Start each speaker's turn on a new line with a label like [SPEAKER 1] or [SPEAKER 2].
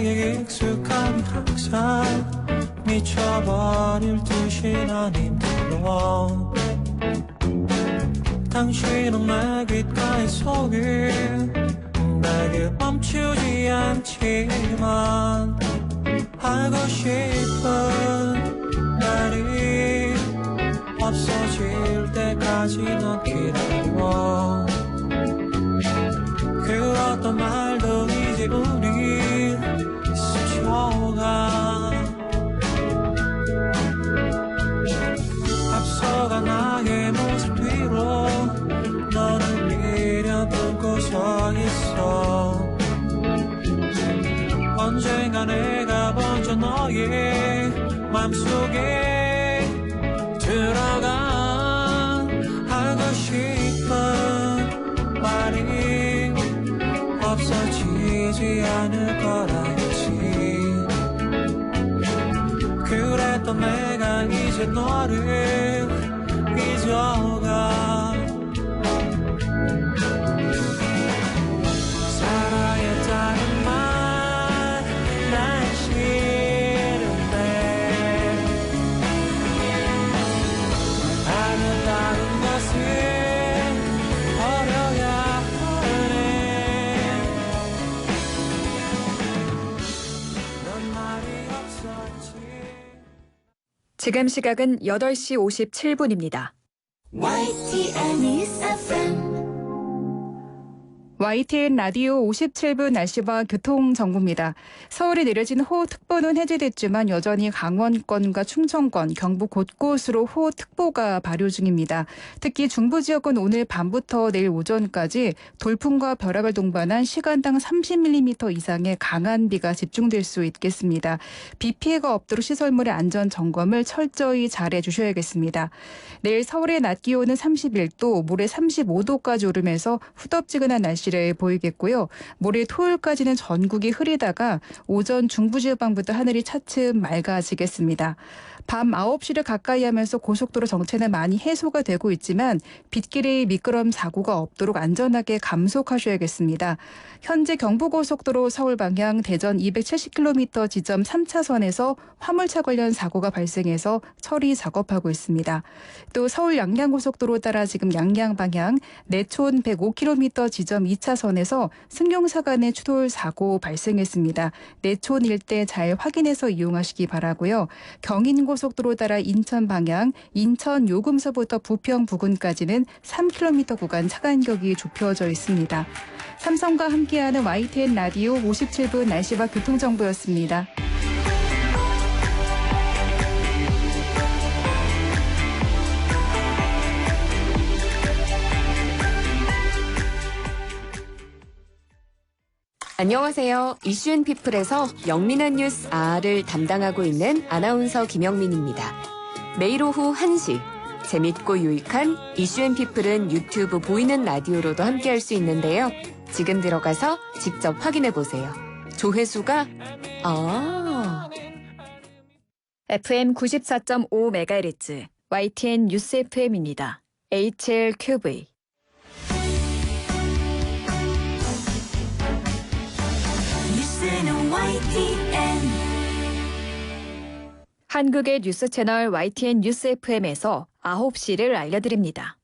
[SPEAKER 1] 그대의 익숙함이 항상 미쳐버릴 듯이 난 힘들어 당신은 내 귓가에 속에 내게 멈추지 않지만 알고 싶은 날이 없어질 때까지 넌 너의 맘속에 들어가 하고 싶은 말이 없어지지 않을 거라겠지. 그랬던 내가 이제 너를 잊어가
[SPEAKER 2] 지금 시각은 8시 57분입니다.
[SPEAKER 3] YTN FM
[SPEAKER 4] YTN 라디오 57분 날씨와 교통 정보입니다. 서울에 내려진 호우특보는 해제됐지만 여전히 강원권과 충청권, 경북 곳곳으로 호우특보가 발효 중입니다. 특히 중부 지역은 오늘 밤부터 내일 오전까지 돌풍과 벼락을 동반한 시간당 30mm 이상의 강한 비가 집중될 수 있겠습니다. 비 피해가 없도록 시설물의 안전 점검을 철저히 잘해 주셔야겠습니다. 내일 서울의 낮 기온은 31도, 모레 35도까지 오르면서 후덥지근한 날씨 를 보이겠고요. 모레 토요일까지는 전국이 흐리다가 오전 중부지방부터 하늘이 차츰 맑아지겠습니다. 밤 9시를 가까이 하면서 고속도로 정체는 많이 해소가 되고 있지만 빗길의 미끄럼 사고가 없도록 안전하게 감속하셔야겠습니다. 현재 경부고속도로 서울 방향 대전 270km 지점 3차선에서 화물차 관련 사고가 발생해서 처리 작업하고 있습니다. 또 서울 양양고속도로 따라 지금 양양 방향 내촌 105km 지점 2 차선에서 승용차 간의 추돌 사고 발생했습니다. 내촌 일대 잘 확인해서 이용하시기 바라고요. 경인고속도로 따라 인천 방향 인천 요금소부터 부평 부근까지는 3km 구간 차 간격이 좁혀져 있습니다. 삼성과 함께하는 YTN 라디오 57분 날씨와 교통정보였습니다.
[SPEAKER 5] 안녕하세요. 이슈앤 피플에서 영민한 뉴스 R을 담당하고 있는 아나운서 김영민입니다. 매일 오후 1시 재밌고 유익한 이슈앤 피플은 유튜브 보이는 라디오로도 함께할 수 있는데요. 지금 들어가서 직접 확인해 보세요. 조회수가 아
[SPEAKER 2] FM 94.5MHz YTN 뉴스 FM입니다. HLQV 한국의 뉴스 채널 YTN 뉴스 FM에서 9시를 알려드립니다.